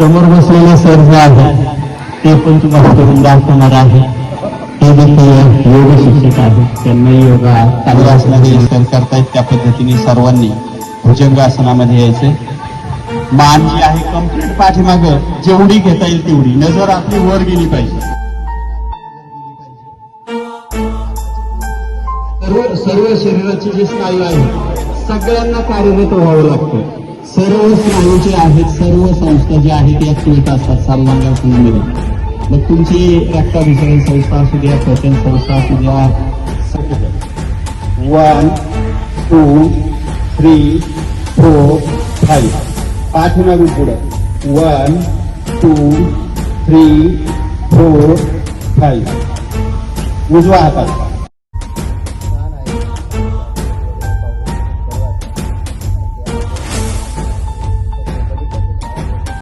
समोर बसलेले सर जे आहेत ते पण तुम्हाला करून दाखवणार आहे ते देखील योग शिक्षक आहेत. त्यांना योगा चालू असणारे सर करतायत त्या पद्धतीने सर्वांनी. भुजंगासनामध्ये यायचे. मान जी आहे कंप्लीट पाठीमाग. जेवढी घेता येईल तेवढी. नजर आपली वर गेली पाहिजे. सर्व सर्व शरीराची जी स्नायू आहे सगळ्यांना कार्यरत व्हावं लागतं. सर्व स्नायू जे आहेत सर्व संस्था ज्या आहेत या ऍक्टिव्हिट असतात सर्वांगासनामध्ये मग तुमची रक्ताभिसरण संस्था असू द्या पचन संस्था असू द्या. One two three four five पाठीमागून पुढं. One two three four five उजवा हातात